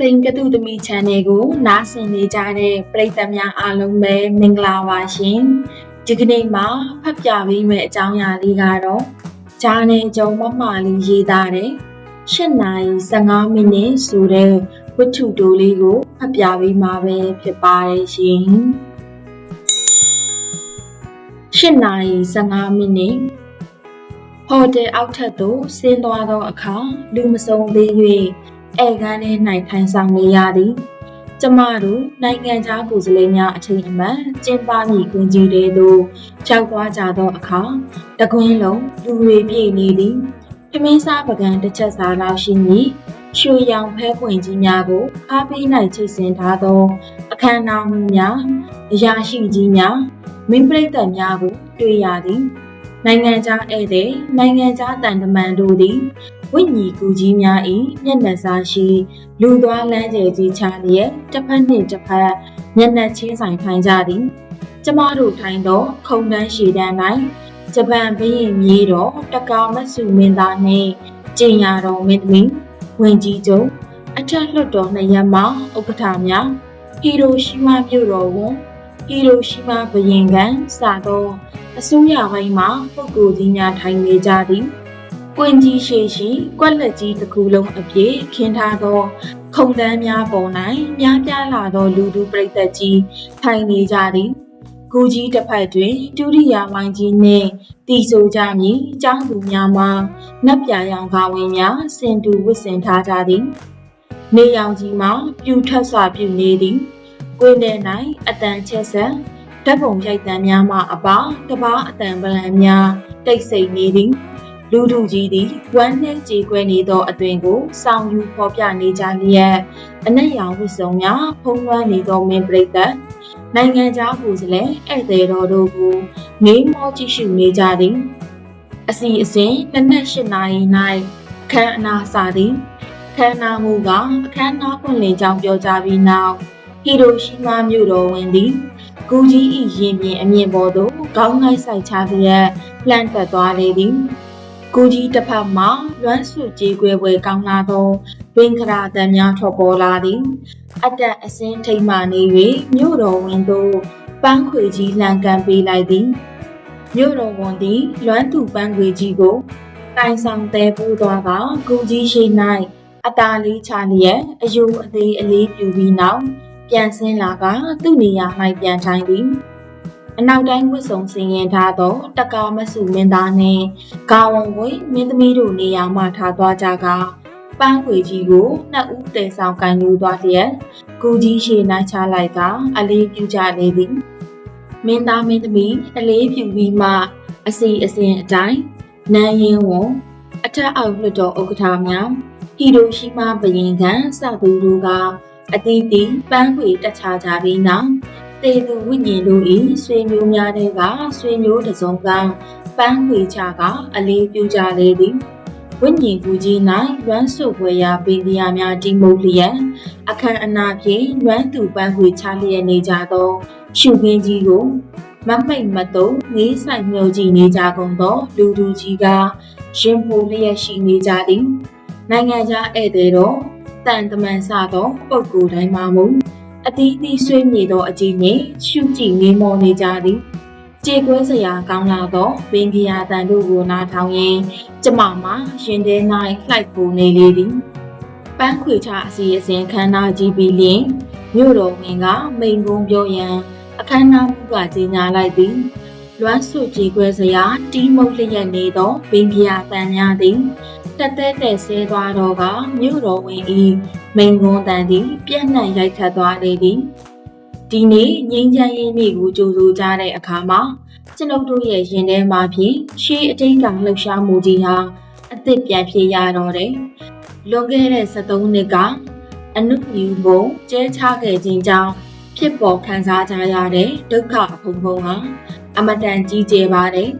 တိမ်ကတုသမီ channel ကိုနားဆင်နေကြတဲ့ပရိသတ်များအားလုံးပဲမင်္ဂလာပါရှင်ဒီကနေ့မှာဖတ်ပြပေးမယ့်အကြောင်းအရာလေးကတော့ဂျာနယ်ကြုံမမလေးရေးသားတဲ့8နာရီ15မိနစ်ဆိုတဲ့ဝတ္ထုတိုလေးကိုဖတ်ပြပေးမှာပဲဖြစ်ပါတယ်ရှင်8နာရီ15မိနစ်ဟိုတယ်အောက်ထပ်သို့ဆင်းသွားသောအခါလူမစုံသေး၍ ဧကန်ထဲ၌ထိုင်ဆောင်နေရသည်ကျမတို့နိုင်ငံခြားကိုယ်စားလှယ်များအထိမ်းအမှတ်ကျင်းပမည့်ကွင်းကြီးတွေသို့ရောက်သွားကြသောအခါတကွင်းလုံးလူတွေပြည့်နေသည်ထမင်းစားပကံတစ်ချက်စာလောက်ရှိမည်ရွှေရောင်ဖဲပွင့်ကြီးများကိုအားပေး၌ချိတ်ဆင်ထားသော အခမ်းအနားမှုများအရာရှိကြီးများမင်းပြိတ္တများကို တွေ့ရသည်နိုင်ငံခြားဧည့်သည်နိုင်ငံခြားတန်တမန်တို့သည် ဝိညာဉ်ကူကြီးများ၏မျက်နှာစာရှိလူသွားလမ်းကျယ်ကြီးချလျက်တစ်ဖက်နှင့်တစ်ဖက်မျက်နှာချင်းဆိုင်ထိုင်ကြသည် ကျမတို့ထိုင်သော ခုံတန်းရှည်တန်း၌ဂျပန်ဘုရင်မြေတော်တကာမတ်စုမင်းသားနှင့်ကျင်ရတော်မင်းသမီးဝင်ကြီးချုပ်အထက်လွှတ်တော်နှစ်ရပ်မှဥက္ကဋ္ဌများဟီရိုရှီမာမြို့တော်ဝန်ဟီရိုရှီမာဘုရင်ကန်စသောအစိုးရပိုင်းမှပုဂ္ဂိုလ်ကြီးများထိုင်နေကြသည် ကွင်ကြီးရှိရှိကွက်လက်ကြီးတစ်ခုလုံးအပြည့်ခင်းထားသော ခုံတန်းများပေါ်၌များပြားလာသောလူသူပရိသတ်ကြီးထိုင်နေကြသည်ကူကြီးတစ်ဖက်တွင်ဒုတိယဝိုင်းကြီးနှင့်တီဆိုကြမည်အကြောင်းသူများမှာနတ်ပြရောင်ခါဝင်များစင်တူဝစ်စင်ထားကြသည် နေရောင်ကြီးမှာပြူထက်စွာပြူနေသည်ကွင်းထဲ၌အတန်ချက်ဆက်ဓာတ်ပုံရိုက်တံများမှအပါတပားအတန်ပလံများတိတ်ဆိတ်နေသည် လူထုကြီးသည်ဝမ်းနှဲကြေကွဲနေသောအသွင်ကိုစောင့်ယူဖော်ပြနေကြလျက်အနက်ရောင်ဝတ်စုံများဖုံးလွှမ်းနေသောမင်းပရိသတ်နိုင်ငံခြားကိုယ်စားလှယ်ဧည့်သည်တော်တို့ကိုမေးမောကြည့်ရှုနေကြသည်အစီအစဉ်နှစ်နှစ်၈နာရီ၌အခမ်းအနားစသည်အခမ်းအနားမူကအခမ်းအနားပွင့်လင်းကြောင်းပြောကြားပြီးနောက်ဟီရိုရှီမာမြို့တော်ဝင်သည်ကူကြီး၏ရင်ပြင်အမြင့်ပေါ်သို့ခေါင်းငိုက်ဆိုင်ချလျက်လှမ်းတက်သွားလေသည် ကိုကြီးတစ်ဖက်မှလွမ်းဆွကြေးကွဲပွဲကောင်းလာသောဝင်းခရာတန်များထွက်ပေါ်လာသည်အတက်အစင်းထိတ်မှနေ၍မြို့တော်ဝင်သို့ပန်းခွေကြီးလှန်ကန်ပေးလိုက်သည်မြို့တော်ဝန်သည်လွမ်းသူပန်းခွေကြီးကိုတိုင်ဆောင်တဲပိုးသွားကကိုကြီးရှိ၌အတားလေးချလျက်အယုအသေးအလေးပြူပြီးနောက်ပြန်ဆင်းလာကသူ့နေရာ၌ပြန်ထိုင်သည် အနောက်တိုင်းဝတ်စုံဆင်ရင်ထားသောတကာမစုမင်းသားနှင့်ဂါဝံဝိမင်းသမီးတို့နေရာမှထားသွားကြကပန်းခွေကြီးကိုနှစ်ဦးတည်ဆောင်ကန်ယူသွားလျက်ကိုကြီးရှေနှိုင်းချလိုက်ကအလေးပြုကြလေသည်မင်းသားမင်းသမီးအလေးပြုပြီးမှအစီအစဉ်အတိုင်းနန်းရင်ဝန်အထက်အောက်လွှတ်တော်ဥက္ကဋ္ဌများဟီရိုရှီမာဘရင်ခံစသူတို့ကအသီးသီးပန်းခွေတက်ချကြပြီးနောက် တေသူဝိညာဉ်တို့၏ဆွေမျိုးများတဲ့ကဆွေမျိုးတစုံကပန်းခွေချကအလေးပြုကြလေသည်ဝိညာဉ်ကူကြီး၌လွမ်းဆုပ်ွယ်ရာပင်ဒီယာများတိမုတ်လျက်အခမ်းအနားဖြင့်လွမ်းသူပန်းခွေချလျက်နေကြသောရှုခင်းကြီးကိုမမိတ်မတုံငေးဆိုင်မြုပ်ကြည့်နေကြကုန်သောလူသူကြီးကရင်ပိုလျက်ရှိနေကြသည်နိုင်ငံခြားဧည့်သည်တော်တန်တမန်စသောပုဂ္ဂိုလ်တိုင်းမှာမူ အသီးသီးဆွေးမြေသောအကြီးနှင့်ရှုကြည့်နေမောနေကြသည်ကြေကွဲစရာကောင်းလာသောပင်ကရာတန်တို့ကိုနားထောင်ရင်းကျမမှာရင်ထဲ၌လှိုက်ပူနေလေသည်ပန်းခွေချအစီအစဉ်ခမ်းနားကြီးပြီးလျင်မြို့တော်ဝင်ကမိန်ကုန်းပြောရန်အခမ်းအနားမှုကကြီးညာလိုက်သည်လွမ်းဆွကြေကွဲစရာတီးမုတ်လျက်နေသောပင်ကရာတန်များသည် တက်တဲ့တဲ့ဆဲသွားတော့ကမြို့တော်ဝင်ဤမိန်ကွန်းတန်သည် ပြန့်နှံ့ရိုက်ခတ်သွားလေသည်ဒီနေ့ငင်းချမ်းရေးနေ့ကိုကြိုဆိုကြတဲ့အခါမှာကျွန်ုပ်တို့ရဲ့ရင်ထဲမှာဖြင့်ရှေးအတိတ်ကလှုပ်ရှားမှုကြီးဟာအသစ်ပြန်ဖြစ်ရတော့တယ်လွန်ခဲ့တဲ့73နှစ်ကအနုမြူဘုံကျဲချခဲ့ခြင်းကြောင့်ဖြစ်ပေါ်ခံစားကြရတဲ့ဒုက္ခအဖုံဖုံဟာအမတန်ကြီးကျယ်ပါတယ်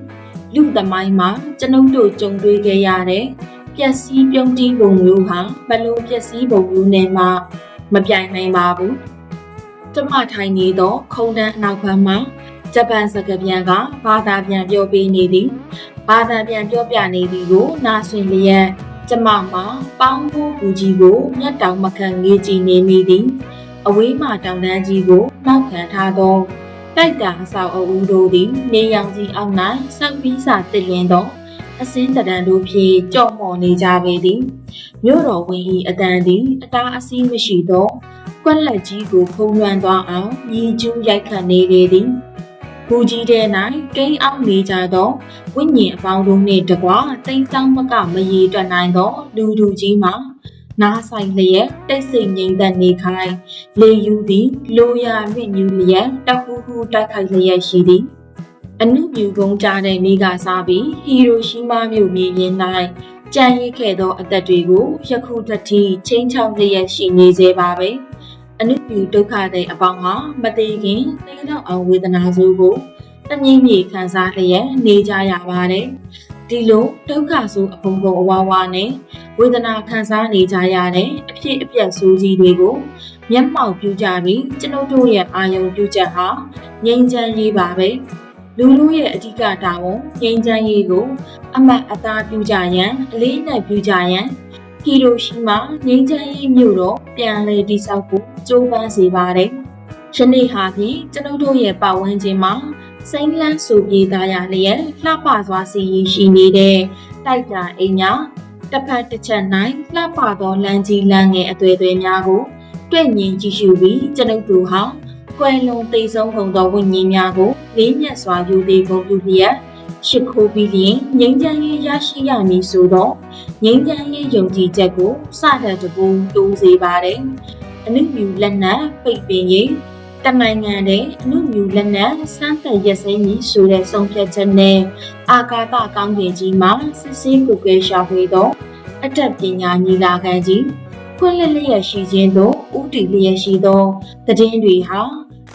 လူသမိုင်းမှာကျွန်ုပ်တို့ကြုံတွေ့ခဲ့ရတဲ့ ပျက်စီးပြုံးတီးပုံမျိုးဟာဘလို့ပျက်စီးပုံမျိုးနဲ့မှမပြိုင်နိုင်ပါဘူး။ကျမထိုင်နေသော ခုံတန်းအနောက်ဘက်မှာဂျပန်စကားပြန်ကဘာသာပြန်ပြောပေးနေသည်။ဘာသာပြန်ပြောပြနေသည်ကိုနားဆွင်လျက်ကျမမှာပေါင်းဖို့ကူကြီးကိုမျက်တောင်မခံငေးကြည့်နေမိသည်အဝေးမှတောင်တန်းကြီးကိုနောက်ခံထားသောတိုက်တာအဆောက်အဦတို့သည်နေရောင်ကြီးအောက်၌စောက်ပြီးစာတစ်လင်းသော အစင်းတရံတို့ဖြင့်ကြော့မော်နေကြပေသည်မြို့တော်ဝင်၏အတန်သည်အတားအဆီးမရှိသောကွက်လက်ကြီးကိုဖုံးလွှမ်းသွားအောင်ရည်ကျူးရိုက်ခတ်နေလေသည်ဘူကြီးတဲ့၌ကိန်းအောင်နေကြသောဝိညာဉ်အပေါင်းတို့နှင့်တကွတိမ်တောင်းမကမရေတွက်နိုင်သောလူလူကြီးမှာနားဆိုင်လျက်တိတ်ဆိတ်ငြိမ်သက်နေခိုင်းလေယူသည်လိုရာမြင့်ညူလျက်တဟူဟူတိုက်ခိုက်လျက်ရှိသည် အနုမြူကုန်းကြားတဲ့နေ့ကစားပြီးဟီရိုရှီးမားမြို့မြေပြင်၌ကြံရိတ်ခဲ့သောအသက်တွေကိုယခုတတိချင်းချောင်းလျက်ရှိနေစေပါပဲအနုမြူဒုက္ခတဲ့အပေါင်းဟာမသေးခင်သိတော့အောင်ဝေဒနာဆိုးကိုတငိမ့်မြေခံစားလျက်နေကြရပါတယ်ဒီလိုဒုက္ခဆိုးအဖုံဖုံအဝါဝါနဲ့ဝေဒနာခံစားနေကြရတဲ့အဖြစ်အပျက်ဆိုးကြီးတွေကိုမျက်မှောက်ပြုကြပြီးကျွန်ုပ်တို့ရဲ့အာယုံပြုချက်ဟာငြိမ်းချမ်းရေးပါပဲ လူလူရဲ့အဓိကတာဝန်ငြိမ်းချမ်းရေးကို အမတ်အသားပြုကြရန်အလေးနဲ့ပြုကြရန်ဟီရိုရှီမာငြိမ်းချမ်းရေးမြို့တော်ပြန်လည်တည်ဆောက်ဖို့ကြိုးပမ်းစေပါတယ်။ယနေ့ဟာဖြင့်ကျွန်ုပ်တို့ရဲ့ပတ်ဝန်းကျင်မှာစိမ့်လန်းဆူပြေးသားရလျက်လှပစွာစီရင်ရှိနေတဲ့တိုက်တာအိမ်ညာတစ်ဖက်တစ်ချက်၌လှပသောလမ်းကြီးလမ်းငယ်အသွေးသွေးများကိုတွေ့မြင်ကြည့်ရှုပြီးကျွန်ုပ်တို့ဟာ ကွယ်လွန်သိဆုံးကုန်သောဝိညာဉ်များကိုလေးမြတ်စွာယူသေးကုန်ပြုလျက်ရှ िख ိုးပြီးလျင်ငြိမ်းချမ်းရေးရရှိရမည်ဆိုတော့ငြိမ်းချမ်းရေးယုံကြည်ချက်ကိုစတဲ့တပူတိုးစေပါတယ်။အနုမြူလက်နက်ပိတ်ပင်ရေးတနိုင်ငံတဲ့အနုမြူလက်နက်စမ်းသပ်ရက်စဲမည်ဆိုတဲ့ဆုံးဖြတ်ချက်နဲ့အာကာသကောင်းကင်ကြီးမှာစစ်ဆေးကုကဲရှာဖွေသောအတက်ပညာညီလာခံကြီး ဖွင့်လှစ်လျက်ရှိခြင်းသို့ဥတီလျက်ရှိသောတည်င်းတွေဟာ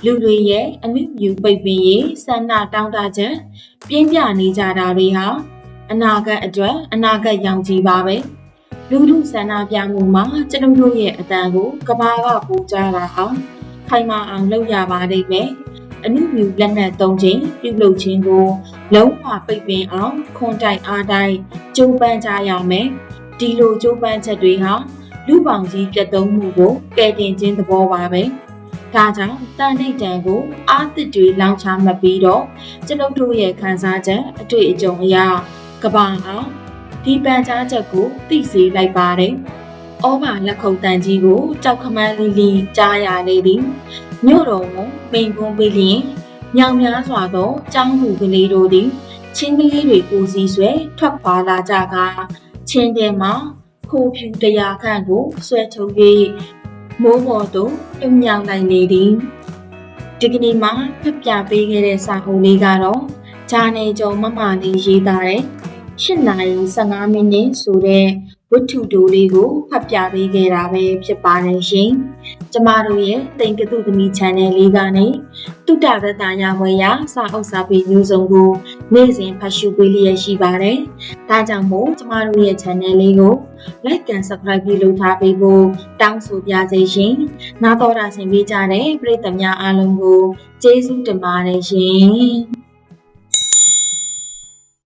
လူတွေရဲ့အနုမြူပိတ်ပင်ရေးဆန္ဒတောင်းတချက်ပြင်းပြနေကြတာတွေဟာအနာဂတ်အတွက်အနာဂတ်ရောင်ကြီးပါပဲလူထုဆန္ဒပြမှုမှာကျွန်ုပ်တို့ရဲ့အတန်ကိုကဘာကပူကြတာအောင်ခိုင်မာအောင်လုပ်ရပါလိမ့်မယ်အနုမြူလက်နက်သုံးခြင်းပြုလုပ်ခြင်းကိုလုံးဝပိတ်ပင်အောင်ခွန်တိုက်အားတိုက်ကြိုးပမ်းကြရမယ်ဒီလိုကြိုးပမ်းချက်တွေဟာ လူပောင်ကြီးပြတ်သုံးမှုကိုကယ်တင်ခြင်းသဘောပါပဲ။ဒါကြောင့်တန်ဋိတံကိုအာသစ်တွေလောင်ချမပြီးတော့ကျွန်ုပ်တို့ရဲ့ခံစားချက်အတွေ့အကြုံအရကဘာအောင်ဒီပန်ကြားချက်ကိုသိစေလိုက်ပါတယ်။ဩဘာလက်ခုပ်တန်ကြီးကိုကြောက်ခမန်းလီလီကြားရလေသည်။မြို့တော်ကိုမိန်ကွန်းပေးလျင်မြောင်များစွာသောကျောင်းသူကလေးတို့သည်ချင်းကလေးတွေကိုစီဆွဲထွက်ခွာလာကြကချင်းတဲမှာ ခိုးဖြူတရားခန့်ကိုဆွဲထုတ်၍မိုးပေါ်သို့ပြုံမြောင်နိုင်နေသည်ဒီကနေ့မှာဖျက်ပြပေးခဲ့တဲ့စာအုပ်လေးကတော့ဂျာနယ်ကျော်မမလေးရေးသားတဲ့8နာရီ15မိနစ်ဆိုတဲ့ ဝတ္ထုတိုလေးကိုဖတ်ပြပေးခဲ့တာပဲဖြစ်ပါတယ်ရှင်။ကျမတို့ရဲ့တိမ်ကတုသမီ channel လေးကနေတုတ္တရတရာဝယ်ရစာအုပ်စာပေမျိုးစုံကိုနေ့စဉ်ဖတ်ရှုပေးလျက်ရှိပါတယ်။ဒါကြောင့်မို့ကျမတို့ရဲ့ channel လေးကို like and subscribe ပြုလုပ်ထားပေးဖို့တောင်းဆိုပါစေရှင်။နားတော်တာဆင်ပေးကြတဲ့ပရိသတ်များအားလုံးကိုကျေးဇူးတင်ပါတယ်ရှင်။